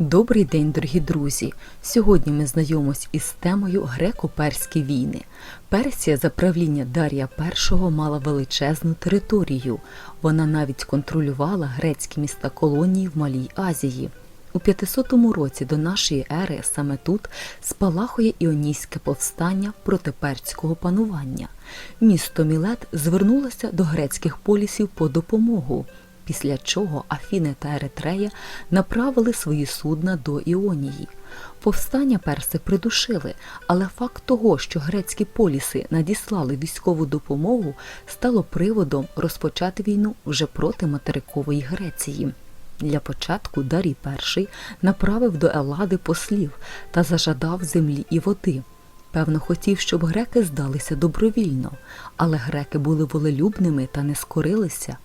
Добрий день, дорогі друзі! Сьогодні ми знайомимось із темою греко-перські війни. Персія за правління Дарія І мала величезну територію. Вона навіть контролювала грецькі міста колонії в Малій Азії. У 500 році до нашої ери саме тут спалахує іонійське повстання проти перського панування. Місто Мілет звернулося до грецьких полісів по допомогу після чого Афіни та Еритрея направили свої судна до Іонії. Повстання перси придушили, але факт того, що грецькі поліси надіслали військову допомогу, стало приводом розпочати війну вже проти материкової Греції. Для початку Дарій І направив до Елади послів та зажадав землі і води. Певно, хотів, щоб греки здалися добровільно, але греки були волелюбними та не скорилися.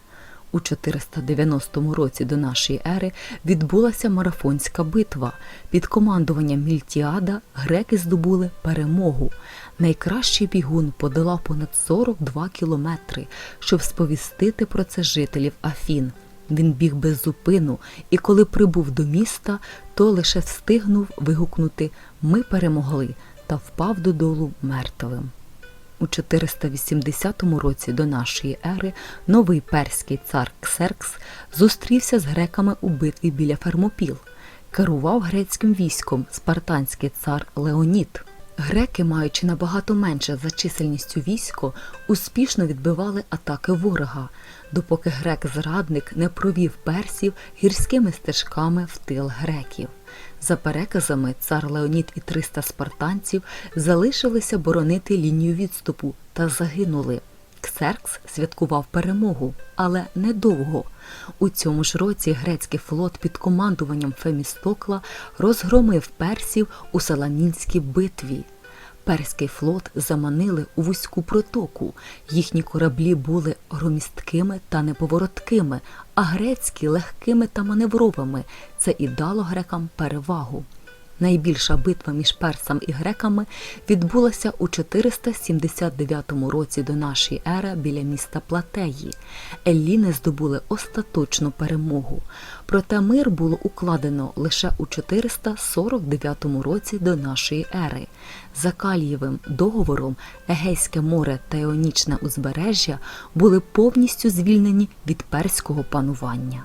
У 490 році до нашої ери відбулася марафонська битва. Під командуванням Мільтіада греки здобули перемогу. Найкращий бігун подолав понад 42 кілометри, щоб сповістити про це жителів Афін. Він біг без зупину, і коли прибув до міста, то лише встигнув вигукнути Ми перемогли та впав додолу мертвим. У 480 році до нашої ери новий перський цар Ксеркс зустрівся з греками у битві біля Фермопіл. Керував грецьким військом спартанський цар Леонід. Греки, маючи набагато менше за чисельністю військо, успішно відбивали атаки ворога, допоки грек-зрадник не провів персів гірськими стежками в тил греків. За переказами, цар Леонід і 300 спартанців залишилися боронити лінію відступу та загинули. Ксеркс святкував перемогу, але недовго. У цьому ж році грецький флот під командуванням Фемістокла розгромив персів у Саламінській битві. Перський флот заманили у вузьку протоку. Їхні кораблі були громісткими та неповороткими, а грецькі легкими та маневровими. Це і дало грекам перевагу. Найбільша битва між персами і греками відбулася у 479 році до нашої ери біля міста Платеї. Елліни здобули остаточну перемогу. Проте мир було укладено лише у 449 році до нашої ери. За Калієвим договором Егейське море та Іонічне узбережжя були повністю звільнені від перського панування.